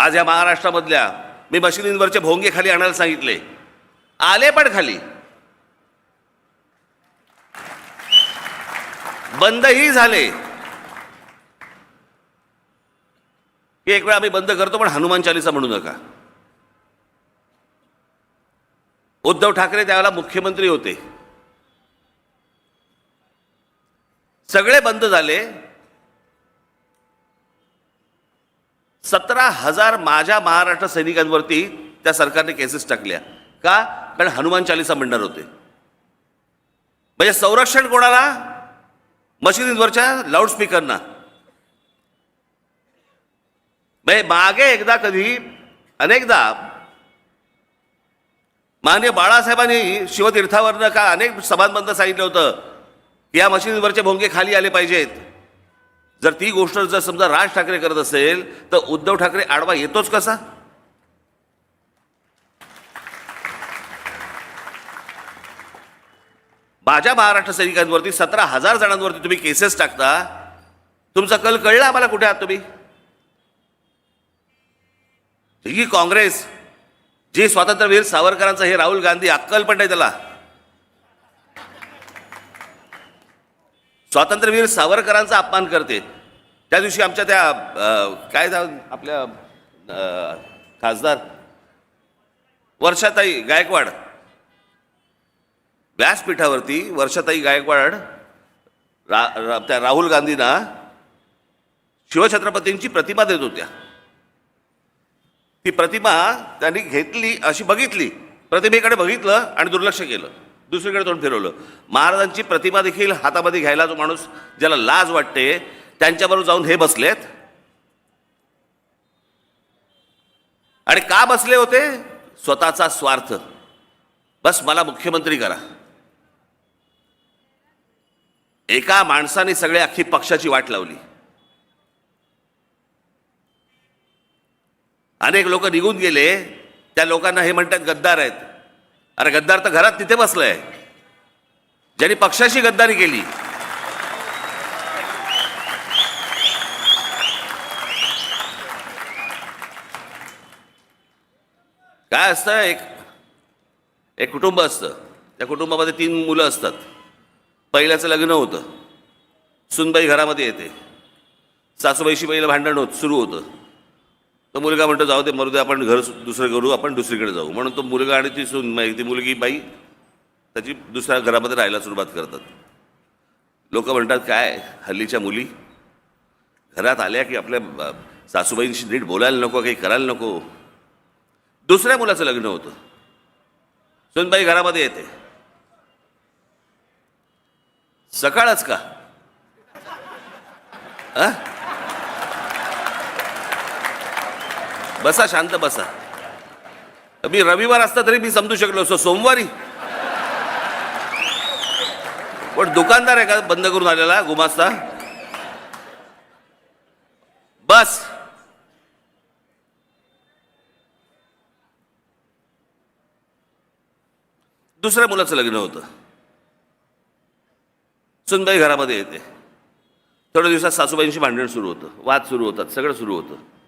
आज या महाराष्ट्रामधल्या मी मशिनींवरचे भोंगे खाली आणायला सांगितले. आले पण खाली. बंदही झाले. की एक वेळा आम्ही बंद करतो पण हनुमान चालिसा म्हणू नका. उद्धव ठाकरे त्यावेळेला मुख्यमंत्री होते. सगळे बंद झाले. सतरा हजार माझ्या महाराष्ट्र सैनिकांवरती त्या सरकारने केसेस टाकल्या. का? कारण हनुमान चालिसा म्हणणार होते. म्हणजे संरक्षण कोणाला? मशिनींवरच्या लाऊडस्पीकरना म्हणजे मागे एकदा कधी अनेकदा माननीय बाळासाहेबांनी शिवतीर्थावरनं का अनेक सभांबंद सांगितलं होतं की या मशिनीवरचे भोंगे खाली आले पाहिजेत. जर ती गोष्ट जर समजा राज ठाकरे करत असेल तर उद्धव ठाकरे आडवा येतोच कसा? माझ्या महाराष्ट्र सैनिकांवरती सतरा हजार जणांवरती तुम्ही केसेस टाकता. तुमचा कल कळला आम्हाला कुठे आहात तुम्ही? ही काँग्रेस जी स्वातंत्र्यवीर सावरकरांचं हे राहुल गांधी अक्कल पण नाही त्याला. स्वातंत्र्यवीर सावरकरांचा अपमान करते. त्या दिवशी आमच्या त्या काय आपल्या खासदार? वर्षाताई गायकवाड. व्यासपीठावरती वर्षाताई गायकवाड रा, रा, त्या राहुल गांधींना शिवछत्रपतींची प्रतिमा देत होत्या. ती प्रतिमा त्यांनी घेतली अशी बघितली प्रतिमेकडे बघितलं आणि दुर्लक्ष केलं. दुसरीकडे तोंड फिरवलं. महाराजांची प्रतिमा देखील हातामध्ये घ्यायला जो माणूस ज्याला लाज वाटते त्यांच्याबरोबर जाऊन हे बसलेत. आणि का बसले होते? स्वतःचा स्वार्थ. बस मला मुख्यमंत्री करा. एका माणसाने सगळे अख्खी पक्षाची वाट लावली. अनेक लोक निघून गेले. त्या लोकांना हे म्हणतात गद्दार आहेत. अरे गद्दार तर घरात तिथे बसलाय. ज्यांनी पक्षाशी गद्दारी केली. काय असतं? एक एक कुटुंब असतं. त्या कुटुंबामध्ये तीन मुलं असतात. पहिल्याचं लग्न होतं. सुनबाई घरामध्ये येते. सासूबाईशी पहिलं भांडण होत सुरू होतं. तो मुलगा म्हणतो जाऊ दे मरू दे आपण घर दुसरं करू आपण दुसरीकडे जाऊ. म्हणून तो मुलगा आणि ती सून ती मुलगी बाई त्याची दुसऱ्या घरामध्ये राहायला सुरुवात करतात. लोक म्हणतात काय हल्लीच्या मुली? घरात आल्या की आपल्या सासूबाईंशी नीट बोलायला नको काही करायला नको? दुसऱ्या मुलाचं लग्न होतं. सुनबाई घरामध्ये येते. सकाळच का? आ? बसा शांत बसा. मी रविवार असता तरी मी समजू शकलो असतो सोमवारी. पण दुकानदार आहे का बंद करून आलेला गुमास्ता? बस. दुसऱ्या मुलाचं लग्न होतं. सुनबाई घरामध्ये येते. थोड्या दिवसात सासूबाईंशी भांडण सुरू होतं वाद सुरू होतात सगळं सुरू होतं.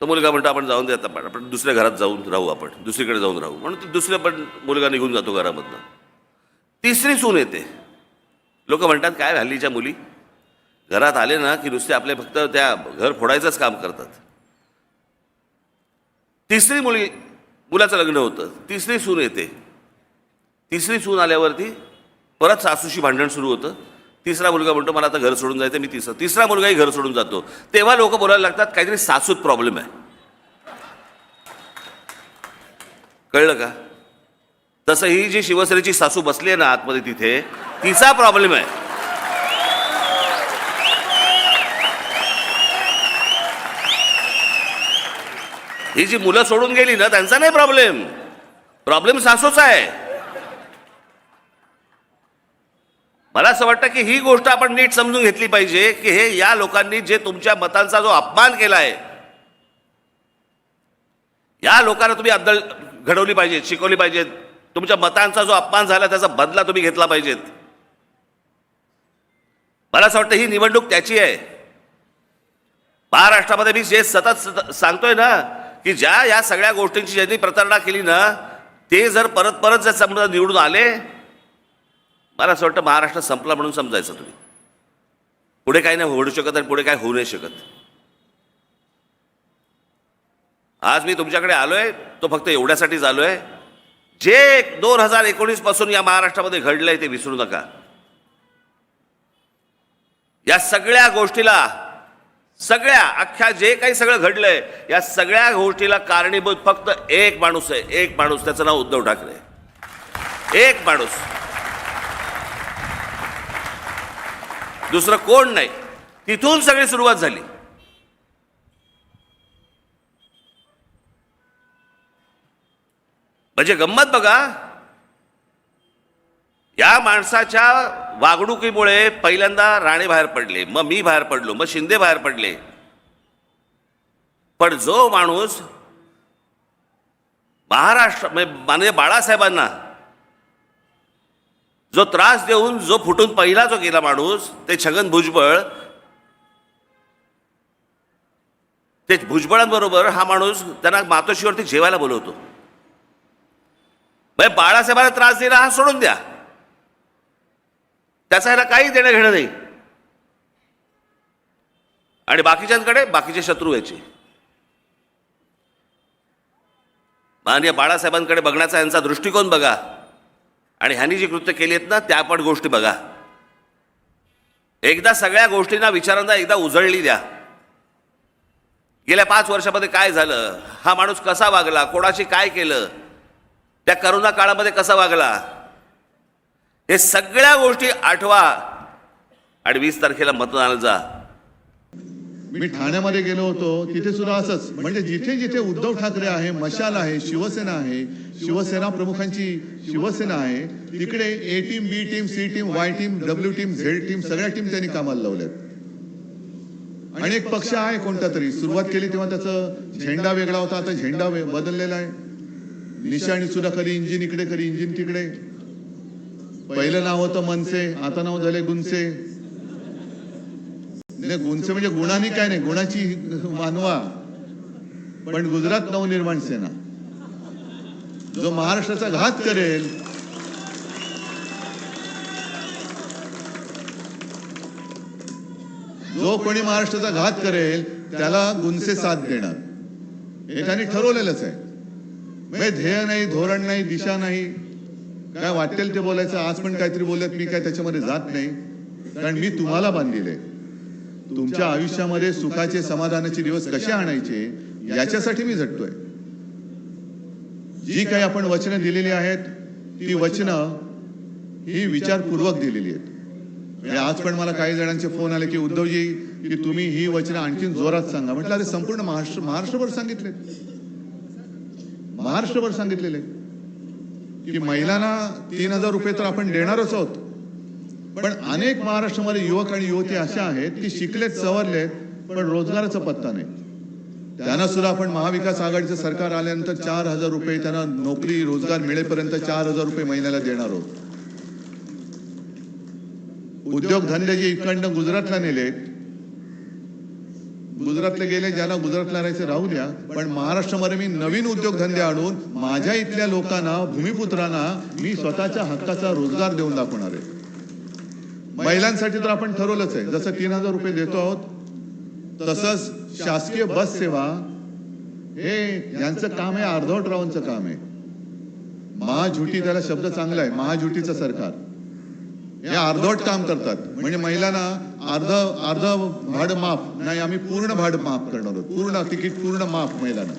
तो मुलगा म्हणतो आपण जाऊन देत पण आपण दुसऱ्या घरात जाऊन राहू आपण दुसरीकडे जाऊन राहू. म्हणून तो दुसऱ्या पण मुलगा निघून जातो घरामधनं. तिसरी सून येते. लोक म्हणतात काय हल्लीच्या मुली? घरात आले ना की नुसते आपले फक्त त्या घर फोडायचंच काम करतात. तिसरी मुली मुलाचं लग्न होतं. तिसरी सून येते. तिसरी सून आल्यावरती परत सासूशी भांडण सुरू होतं. तिसरा मुलगा म्हणतो मला आता घर सोडून जायचं मी तिसरा. तिसरा मुलगाही घर सोडून जातो. तेव्हा लोक बोलायला लागतात काहीतरी सासूत प्रॉब्लेम आहे. कळलं का? तसं ही जी शिवसेनेची सासू बसली आहे ना आतमध्ये तिथे तिचा प्रॉब्लेम आहे. ही जी मुलं सोडून गेली ना त्यांचा नाही प्रॉब्लेम प्रॉब्लेम सासूचा आहे. मला असं वाटतं की ही गोष्ट आपण नीट समजून घेतली पाहिजे की हे या लोकांनी जे तुमच्या मतांचा जो अपमान केला आहे या लोकांना तुम्ही अद्दल घडवली पाहिजे शिकवली पाहिजेत. तुमच्या मतांचा जो अपमान झाला त्याचा बदला तुम्ही घेतला पाहिजेत. मला असं वाटतं ही निवडणूक त्याची आहे. महाराष्ट्रामध्ये मी जे सतत सतत सांगतोय ना की ज्या या सगळ्या गोष्टींची ज्यांनी प्रतारणा केली ना ते जर परत परत जर समजा निवडून आले मला असं वाटतं महाराष्ट्र संपला म्हणून समजायचं तुम्ही. पुढे काही नाही होऊ शकत आणि पुढे काय होऊ नाही शकत. आज मी तुमच्याकडे आलोय तो फक्त एवढ्यासाठीच आलोय. जे दोन हजार एकोणीसपासून या महाराष्ट्रामध्ये घडलंय ते विसरू नका. या सगळ्या गोष्टीला सगळ्या अख्ख्या जे काही सगळं घडलंय या सगळ्या गोष्टीला कारणीभूत फक्त एक माणूस आहे एक माणूस त्याचं नाव उद्धव ठाकरे. एक माणूस. दुसरं कोण नाही. तिथून सगळी सुरुवात झाली. म्हणजे गंमत बघा. या माणसाच्या वागणुकीमुळे पहिल्यांदा राणे बाहेर पडले मग मी बाहेर पडलो मग शिंदे बाहेर पडले. पण जो माणूस महाराष्ट्र म्हणजे माननीय बाळासाहेबांना जो त्रास देऊन जो फुटून पहिला जो गेला माणूस ते छगन भुजबळ ते भुजबळांबरोबर हा माणूस त्यांना मातोश्रीवरती जेवायला बोलवतो. म्हणजे बाळासाहेबांना त्रास दिला हा सोडून द्या. त्याचा ह्याला काही देणं घेणं नाही. आणि बाकीच्यांकडे बाकीचे शत्रू यायचे. माननीय बाळासाहेबांकडे बघण्याचा यांचा दृष्टिकोन बघा. आणि ह्यांनी जी कृत्य केली आहेत ना त्या पण गोष्टी बघा. एकदा सगळ्या गोष्टींना विचारांना एकदा उजळली द्या. गेल्या पाच वर्षामध्ये काय झालं? हा माणूस कसा वागला? कोणाशी काय केलं? त्या करोना काळामध्ये कसा वागला? हे सगळ्या गोष्टी आठवा. आणि वीस तारखेला मतदानाला जा. मी ठाण्यामध्ये गेलो होतो. तिथे सुद्धा असंच. म्हणजे जिथे जिथे उद्धव ठाकरे आहे मशाल आहे शिवसेना आहे शिवसेना प्रमुखांची शिवसेना आहे तिकडे A team B team C team Y team W team Z team सगळ्या टीम त्यांनी कामाला लावल्यात. आणि एक पक्ष आहे कोणता तरी. सुरुवात केली तेव्हा त्याचा झेंडा वेगळा होता. आता झेंडा बदललेला आहे. निशाणी सुद्धा कधी इंजिन इकडे कधी इंजिन तिकडे. पहिलं नाव होतं मनसे आता नाव झाले गुंसे नाही म्हणजे गुणाने काय नाही गुणाची मानवा पण गुजरात नवनिर्माण सेना. जो महाराष्ट्राचा घात करेल जो कोणी महाराष्ट्राचा घात करेल त्याला गुणसे साथ देणार. हे त्यांनी ठरवलेलंच आहे. म्हणजे ध्येय नाही धोरण नाही दिशा नाही. काय वाटेल ते बोलायचं आज पण काहीतरी बोलत मी काय त्याच्यामध्ये जात नाही. कारण मी तुम्हाला बांधलेले तुमच्या आयुष्यामध्ये सुखाचे समाधानाचे दिवस कसे आणायचे याच्यासाठी मी झटतोय. जी काही आपण वचनं दिलेली आहेत ती वचनं ही विचारपूर्वक दिलेली आहेत. म्हणजे आज पण मला काही जणांचे फोन आले की उद्धवजी की तुम्ही ही वचनं आणखीन जोरात सांगा. म्हटलं अरे संपूर्ण महाराष्ट्र महाराष्ट्रभर सांगितले महाराष्ट्रभर सांगितलेले की महिलांना तीन हजार रुपये तर आपण देणारच आहोत. पण अनेक महाराष्ट्रामध्ये युवक आणि युवती अशा आहेत की शिकलेत सवरलेत पण रोजगाराचा पत्ता नाही. त्यांना सुद्धा आपण महाविकास आघाडीचं सरकार आल्यानंतर चार हजार रुपये त्यांना नोकरी रोजगार मिळेपर्यंत चार हजार रुपये महिन्याला देणार आहोत. उद्योगधंदे जे इकडनं गुजरातला नेले गुजरातला गेले ज्यांना गुजरातला राहायचं राहू द्या पण महाराष्ट्रामध्ये मी नवीन उद्योगधंदे आणून माझ्या इथल्या लोकांना भूमिपुत्रांना मी स्वतःच्या हक्काचा रोजगार देऊन दाखवणार आहे. महिलांसाठी तर आपण ठरवलंच आहे. जसं तीन हजार रुपये देतो आहोत तसंच शासकीय बस सेवा हे यांचं काम आहे अर्धवट रावांचं काम आहे. महाझुटी त्याला शब्द चांगला आहे महाझुटीचं सरकार. हे अर्धवट काम करतात. म्हणजे महिलांना अर्ध अर्ध भाड माफ नाही आम्ही पूर्ण भाड माफ करणार आहोत. पूर्ण तिकीट पूर्ण माफ महिलांना.